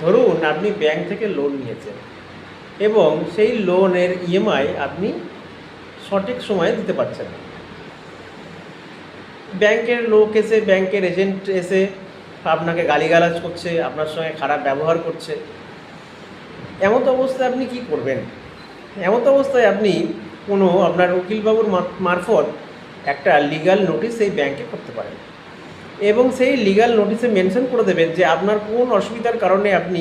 ধরুন আপনি ব্যাংক থেকে লোন নিয়েছেন এবং সেই লোনের ইএমআই আপনি সঠিক সময়ে দিতে পারছেন না। ব্যাংকের লোক এসে ব্যাংকের এজেন্ট এসে আপনাকে গালিগালাজ করছে, আপনার সঙ্গে খারাপ ব্যবহার করছে। এমত অবস্থায় আপনি কি করবেন? এমত অবস্থায় আপনি কোনো আপনার উকিলবাবুর মারফত একটা লিগ্যাল নোটিশ সেই ব্যাংকে করতে পারেন। এবং সেই লিগ্যাল নোটিশে মেনশন করে দেবেন যে আপনার কোন অসুবিধার কারণে আপনি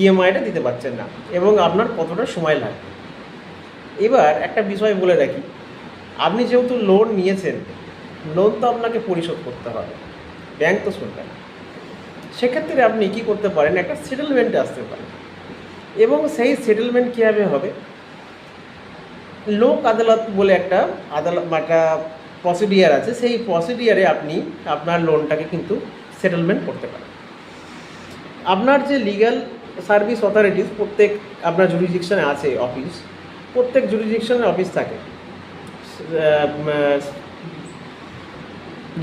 ইএমআইটা দিতে পারছেন না এবং আপনার কতটা সময় লাগবে। এবার একটা বিষয় বলে রাখি, আপনি যেহেতু লোন নিয়েছেন লোন তো আপনাকে পরিশোধ করতে হবে ব্যাংক তো শুনবে না। সেক্ষেত্রে আপনি কি করতে পারেন, একটা সেটেলমেন্টে আসতে পারেন এবং সেই সেটেলমেন্ট কীভাবে হবে? লোক আদালত বলে একটা আদালত একটা প্রসিডিয়ার আছে, সেই প্রসিডিয়ারে আপনি আপনার লোনটাকে কিন্তু সেটেলমেন্ট করতে পারেন। আপনার যে লিগ্যাল সার্ভিস অথরিটিস প্রত্যেক আপনার জুরিডিকশনে আছে অফিস প্রত্যেক জুরিডিকশনের অফিস থাকে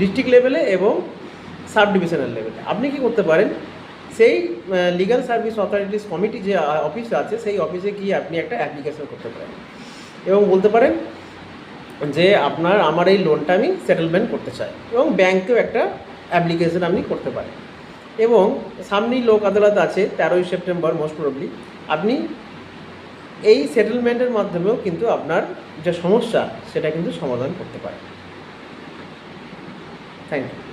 ডিস্ট্রিক্ট লেভেলে এবং সাব ডিভিশনাল লেভেলে আপনি কি করতে পারেন, সেই লিগ্যাল সার্ভিস অথরিটিস কমিটি যে অফিস আছে, সেই অফিসে গিয়ে আপনি একটা অ্যাপ্লিকেশন করতে পারেন এবং বলতে পারেন যে আপনার, আমার এই লোনটা আমি সেটেলমেন্ট করতে চাই এবং ব্যাংকেও একটা অ্যাপ্লিকেশন আপনি করতে পারেন। এবং সামনেই লোক আদালত আছে, তেরোই সেপ্টেম্বর মোস্ট প্রবলি আপনি এই সেটেলমেন্টের মাধ্যমেও কিন্তু আপনার যে সমস্যা, সেটা কিন্তু সমাধান করতে পারেন। Thank you